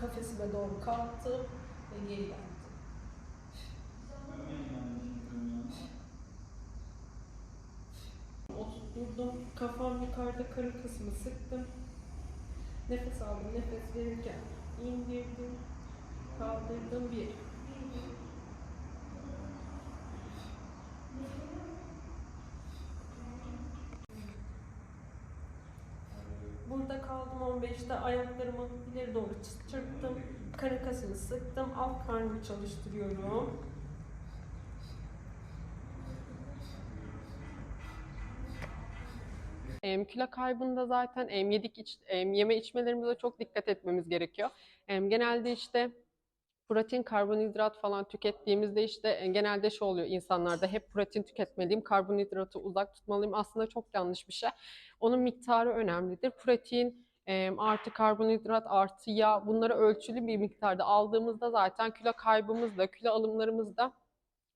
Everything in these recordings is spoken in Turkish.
kafesime doğru kalktım ve geri yattım. Oturdum, kafam yukarıda karın kısmı sıktım. Nefes aldım, nefes verirken indirdim, kaldırdım bir. Burada kaldım 15'te ayaklarımı ileri doğru çırptım. Karın kasını sıktım. Alt karnımı çalıştırıyorum. Em, kilo kaybında zaten em, yedik iç, em, yeme içmelerimize çok dikkat etmemiz gerekiyor. Em, genelde işte protein, karbonhidrat falan tükettiğimizde işte e, genelde şey oluyor insanlarda hep protein tüketmeliyim, karbonhidratı uzak tutmalıyım. Aslında çok yanlış bir şey. Onun miktarı önemlidir. Protein artı karbonhidrat artı yağ bunları ölçülü bir miktarda aldığımızda zaten kilo kaybımız da kilo alımlarımız da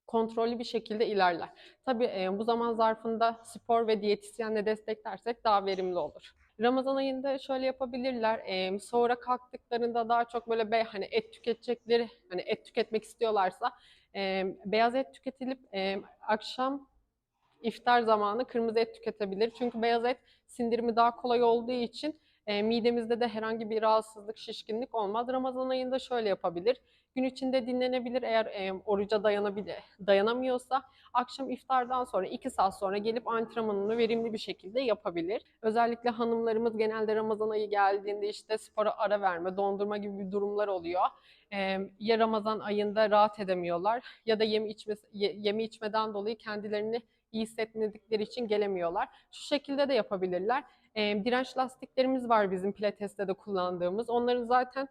kontrollü bir şekilde ilerler. Tabii bu zaman zarfında spor ve diyetisyenle desteklersek daha verimli olur. Ramazan ayında şöyle yapabilirler. E, sonra kalktıklarında daha çok böyle be, hani et tüketecekleri, hani et tüketmek istiyorlarsa e, beyaz et tüketilip e, akşam iftar zamanı kırmızı et tüketebilir. Çünkü beyaz et sindirimi daha kolay olduğu için e, midemizde de herhangi bir rahatsızlık, şişkinlik olmaz. Ramazan ayında şöyle yapabilir. Gün içinde dinlenebilir eğer e, oruca dayanabilir, dayanamıyorsa akşam iftardan sonra 2 saat sonra gelip antrenmanını verimli bir şekilde yapabilir. Özellikle hanımlarımız genelde Ramazan ayı geldiğinde işte spora ara verme, dondurma gibi bir durumlar oluyor. E, ya Ramazan ayında rahat edemiyorlar ya da yeme, içme, ye- yeme içmeden dolayı kendilerini iyi hissetmedikleri için gelemiyorlar. Şu şekilde de yapabilirler. E, direnç lastiklerimiz var bizim pilateste de kullandığımız. Onların zaten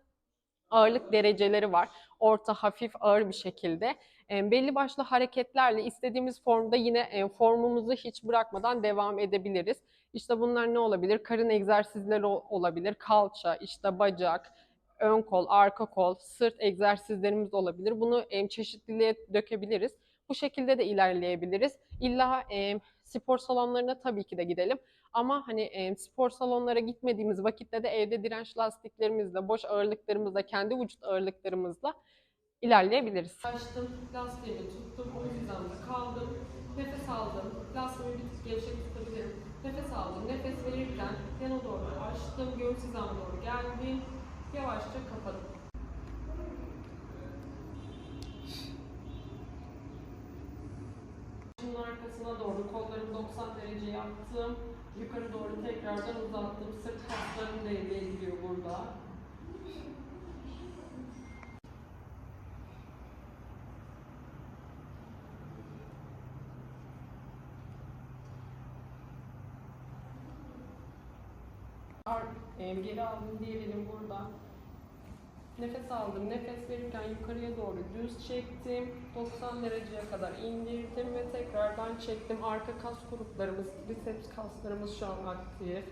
ağırlık dereceleri var. Orta, hafif, ağır bir şekilde. E, belli başlı hareketlerle istediğimiz formda yine e, formumuzu hiç bırakmadan devam edebiliriz. İşte bunlar ne olabilir? Karın egzersizleri ol- olabilir. Kalça, işte bacak, ön kol, arka kol, sırt egzersizlerimiz olabilir. Bunu e, çeşitliliğe dökebiliriz. Bu şekilde de ilerleyebiliriz. İlla e, spor salonlarına tabii ki de gidelim. Ama hani e, spor salonlara gitmediğimiz vakitte de evde direnç lastiklerimizle, boş ağırlıklarımızla, kendi vücut ağırlıklarımızla ilerleyebiliriz. Açtım, lastiğimi tuttum, o hizamda kaldım. Nefes aldım, lastiğimi bir tık gevşek tutabilirim. Nefes aldım, nefes verirken yana doğru açtım, göğüs hizama doğru geldim. Yavaşça kapadım. Doğru kollarımı 90 derece yaptım. Yukarı doğru tekrardan uzattım. Sırt kaslarım devreye giriyor burada. Ar- e, geri aldım diğer elim burada. Nefes aldım. Nefes verirken yukarıya doğru düz çektim. 90 dereceye kadar indirdim ve tekrardan çektim. Arka kas gruplarımız, biceps kaslarımız şu an aktif.